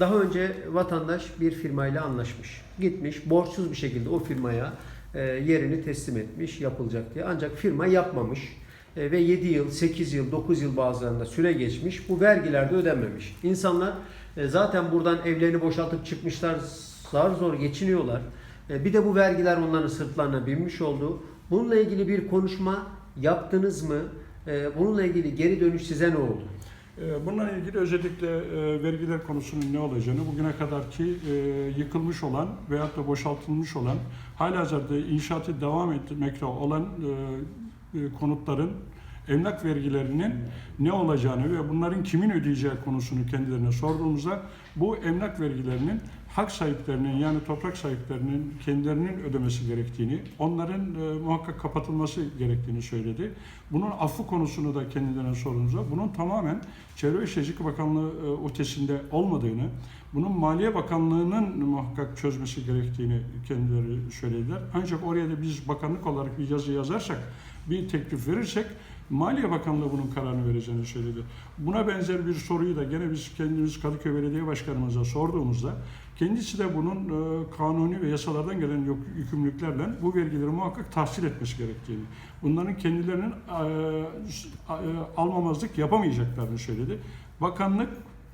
Daha önce vatandaş bir firmayla anlaşmış. Gitmiş borçsuz bir şekilde o firmaya e, yerini teslim etmiş yapılacak diye. Ancak firma yapmamış. E, ve 7 yıl, 8 yıl, 9 yıl bazılarında süre geçmiş. Bu vergiler de ödenmemiş. İnsanlar e, zaten buradan evlerini boşaltıp çıkmışlar. Zar zor geçiniyorlar. Bir de bu vergiler onların sırtlarına binmiş oldu. Bununla ilgili bir konuşma yaptınız mı? Bununla ilgili geri dönüş size ne oldu? Ee, Bununla ilgili özellikle e, vergiler konusunun ne olacağını bugüne kadarki e, yıkılmış olan veyahut da boşaltılmış olan halihazırda inşaatı devam etmekte olan e, konutların emlak vergilerinin ne olacağını ve bunların kimin ödeyeceği konusunu kendilerine sorduğumuzda bu emlak vergilerinin hak sahiplerinin yani toprak sahiplerinin kendilerinin ödemesi gerektiğini, onların e, muhakkak kapatılması gerektiğini söyledi. Bunun affı konusunu da kendilerine sorduğumuzda bunun tamamen Çevre ve Şehircilik Bakanlığı e, ötesinde olmadığını, bunun Maliye Bakanlığı'nın muhakkak çözmesi gerektiğini kendileri söylediler. Ancak oraya da biz bakanlık olarak bir yazı yazarsak, bir teklif verirsek Maliye Bakanlığı bunun kararını vereceğini söyledi. Buna benzer bir soruyu da gene biz kendimiz Kadıköy Belediye Başkanımıza sorduğumuzda kendisi de bunun e, kanuni ve yasalardan gelen yükümlülüklerle bu vergileri muhakkak tahsil etmesi gerektiğini, bunların kendilerinin e, e, almamazlık yapamayacaklarını söyledi. Bakanlık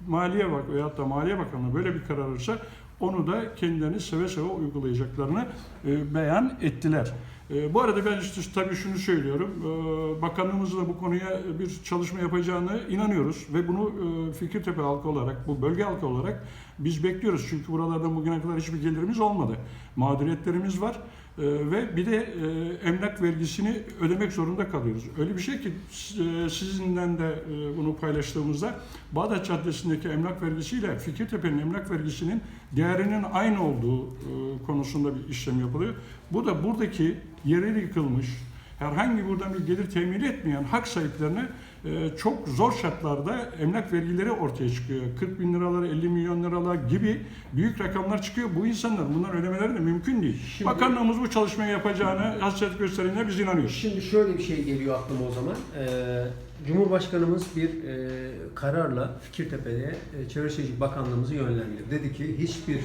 Maliye Bak veyahut da Maliye Bakanlığı böyle bir karar alırsa onu da kendilerini seve seve uygulayacaklarını beyan ettiler. E, bu arada ben işte tabii şunu söylüyorum. E, bakanlığımızın da bu konuya bir çalışma yapacağını inanıyoruz ve bunu e, Fikirtepe halkı olarak, bu bölge halkı olarak biz bekliyoruz. Çünkü buralardan bugüne kadar hiçbir gelirimiz olmadı. Mağduriyetlerimiz var. E, ve bir de e, emlak vergisini ödemek zorunda kalıyoruz. Öyle bir şey ki e, sizinle de e, bunu paylaştığımızda Bağdat Caddesi'ndeki emlak vergisiyle Fikirtepe'nin emlak vergisinin değerinin aynı olduğu konusunda bir işlem yapılıyor. Bu da buradaki yeri yıkılmış, herhangi buradan bir gelir temin etmeyen hak sahiplerine e, çok zor şartlarda emlak vergileri ortaya çıkıyor. 40 bin liralar, 50 milyon liralar gibi büyük rakamlar çıkıyor. Bu insanlar bunlar ödemeleri de mümkün değil. Şimdi- Bakanlığımız bu çalışmayı yapacağını hasret gösterdiğine biz inanıyoruz. Şimdi şöyle bir şey geliyor aklıma o zaman. Ee, Cumhurbaşkanımız bir e, kararla Fikirtepe'ye e, Çevre Şehircilik Bakanlığımızı yönlendirdi. Dedi ki hiçbir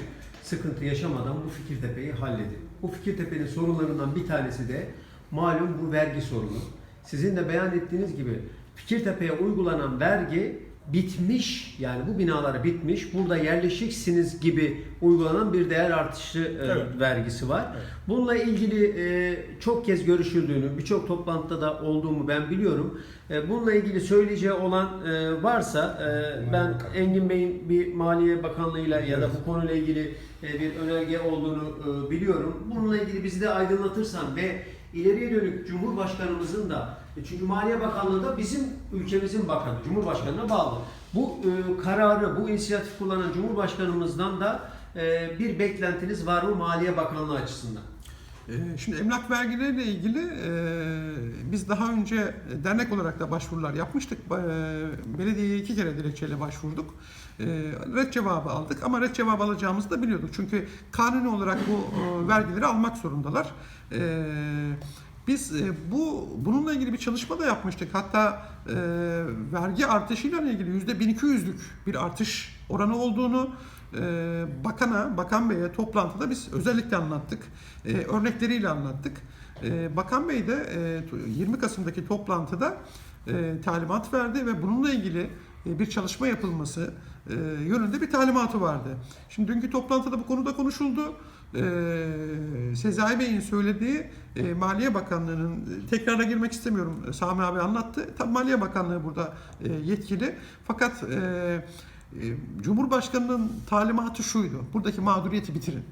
sıkıntı yaşamadan bu Fikirtepe'yi halledin. Bu Fikirtepe'nin sorunlarından bir tanesi de malum bu vergi sorunu. Sizin de beyan ettiğiniz gibi Fikirtepe'ye uygulanan vergi bitmiş yani bu binalara bitmiş burada yerleşiksiniz gibi uygulanan bir değer artışı e, Evet. vergisi var. Evet. Bununla ilgili e, çok kez görüşüldüğünü, birçok toplantıda da olduğumu ben biliyorum. E, bununla ilgili söyleyeceği olan e, varsa e, ben Engin Bey'in bir Maliye Bakanlığı'yla ya da bu konuyla ilgili e, bir önerge olduğunu e, biliyorum. Bununla ilgili bizi de aydınlatırsan ve ileriye dönük Cumhurbaşkanımızın da e, çünkü Maliye Bakanlığı da bizim ülkemizin bakanı, Cumhurbaşkanına bağlı. Bu e, kararı, bu inisiyatif kullanan Cumhurbaşkanımızdan da e, bir beklentiniz var mı Maliye Bakanlığı açısından? Ee, Şimdi emlak vergileriyle ilgili e, biz daha önce dernek olarak da başvurular yapmıştık. E, Belediyeye iki kere dilekçeyle başvurduk. E, red cevabı aldık ama red cevabı alacağımızı da biliyorduk. Çünkü kanuni olarak bu vergileri almak zorundalar. Biz bu bununla ilgili bir çalışma da yapmıştık. Hatta vergi artışıyla ilgili yüzde 1200'lük bir artış oranı olduğunu e, bakana, bakan beye toplantıda biz özellikle anlattık. E, örnekleriyle anlattık. E, bakan bey de e, 20 Kasım'daki toplantıda e, talimat verdi ve bununla ilgili e, bir çalışma yapılması e, yönünde bir talimatı vardı. Şimdi dünkü toplantıda bu konuda konuşuldu. E, Sezai Bey'in söylediği e, Maliye Bakanlığı'nın e, tekrara girmek istemiyorum. E, Sami abi anlattı. Tabii Maliye Bakanlığı burada e, yetkili. Fakat e, e, Cumhurbaşkanının talimatı şuydu. Buradaki mağduriyeti bitirin.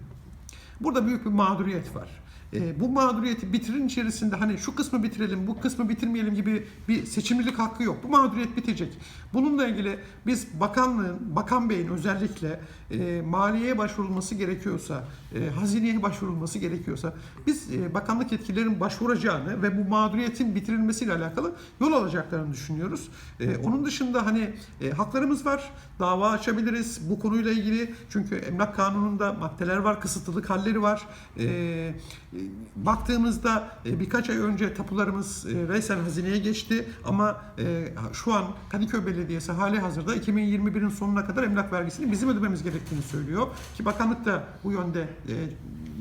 Burada büyük bir mağduriyet var. E, bu mağduriyeti bitirin içerisinde hani şu kısmı bitirelim, bu kısmı bitirmeyelim gibi bir seçimlilik hakkı yok. Bu mağduriyet bitecek. Bununla ilgili biz bakanlığın, bakan beyin özellikle e, maliyeye başvurulması gerekiyorsa, e, hazineye başvurulması gerekiyorsa biz e, bakanlık yetkililerin başvuracağını ve bu mağduriyetin bitirilmesiyle alakalı yol alacaklarını düşünüyoruz. E, onun dışında hani e, haklarımız var, dava açabiliriz bu konuyla ilgili çünkü emlak kanununda maddeler var, kısıtlılık halleri var. E, baktığımızda e, birkaç ay önce tapularımız e, resmen hazineye geçti ama e, şu an Kadıköy Belediyesi hali hazırda 2021'in sonuna kadar emlak vergisini bizim ödememiz gerektiğini söylüyor ki bakanlık da bu yönde e,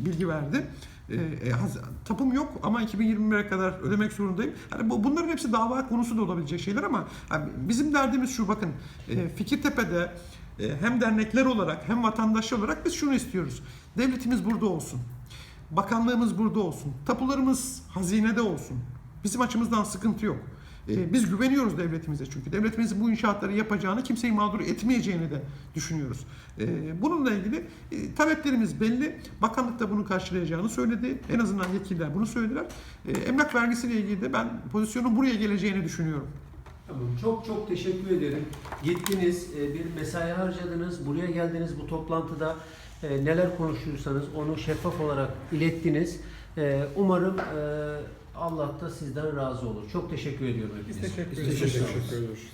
bilgi verdi. E, e, tapum yok ama 2021'e kadar ödemek zorundayım. Yani bu, bunların hepsi dava konusu da olabilecek şeyler ama bizim derdimiz şu bakın e, Fikirtepe'de e, hem dernekler olarak hem vatandaşlar olarak biz şunu istiyoruz. Devletimiz burada olsun. Bakanlığımız burada olsun. Tapularımız hazinede olsun. Bizim açımızdan sıkıntı yok. Ee, biz güveniyoruz devletimize çünkü. Devletimizin bu inşaatları yapacağını, kimseyi mağdur etmeyeceğini de düşünüyoruz. Ee, bununla ilgili e, taleplerimiz belli. Bakanlık da bunu karşılayacağını söyledi. En azından yetkililer bunu söylediler. Ee, emlak vergisiyle ilgili de ben pozisyonun buraya geleceğini düşünüyorum. Tamam, çok çok teşekkür ederim. Gittiniz, e, bir mesai harcadınız, buraya geldiniz bu toplantıda e, neler konuşuyorsanız onu şeffaf olarak ilettiniz. E, Umarım e, Allah da sizden razı olur. Çok teşekkür ediyorum hepinize. teşekkür Biz teşekkür ediyoruz.